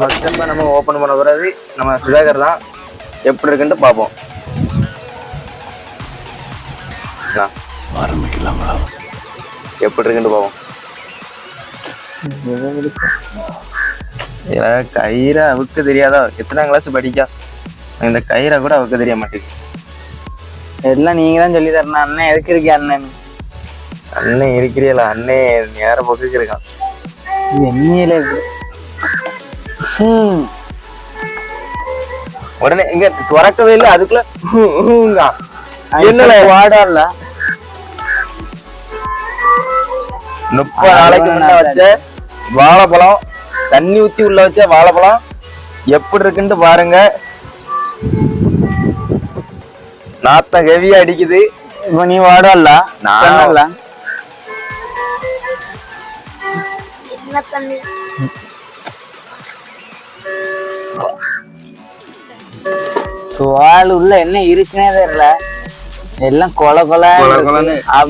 First நம்ம open பண்ண பிறகு நம்ம சுதாகர் தான் எப்படி இருக்குன்ட்டு பார்ப்போம். ஆரம்பிக்கலாங்களா எப்படி இருக்குன்ட்டு பார்ப்போம். இதுல கயிறை அவுக்க தெரியாதா? எத்தனை கிளாஸ் படிக்கா? இந்த கயிறை கூட அவுக்க தெரிய மாட்டேங்குது. எல்லாம் நீங்க தான் சொல்லி தரணும். அண்ணன் எதுக்கு இருக்கே அண்ணன்? அண்ணன் இருக்கிறீங்களா? அண்ணன் நேர பக்கத்துக்கு இருக்கான். என்னையில இருக்கு. உடனே இங்க திறக்கவே இல்லை அதுக்குள்ள. என்னல வாடல முப்பது நாளைக்கு முன்ன வச்ச வாழைப்பழம் தண்ணி ஊத்தி உள்ள வச்ச வாழைப்பழம் எப்படி இருக்குன்ட்டு பாருங்க. நாத்தம் ஹெவியா அடிக்குது. இப்ப நீ வாடல நான் வால் உள்ள என்ன இருக்குன்னே தெரியல எல்லாம் கொல கொல.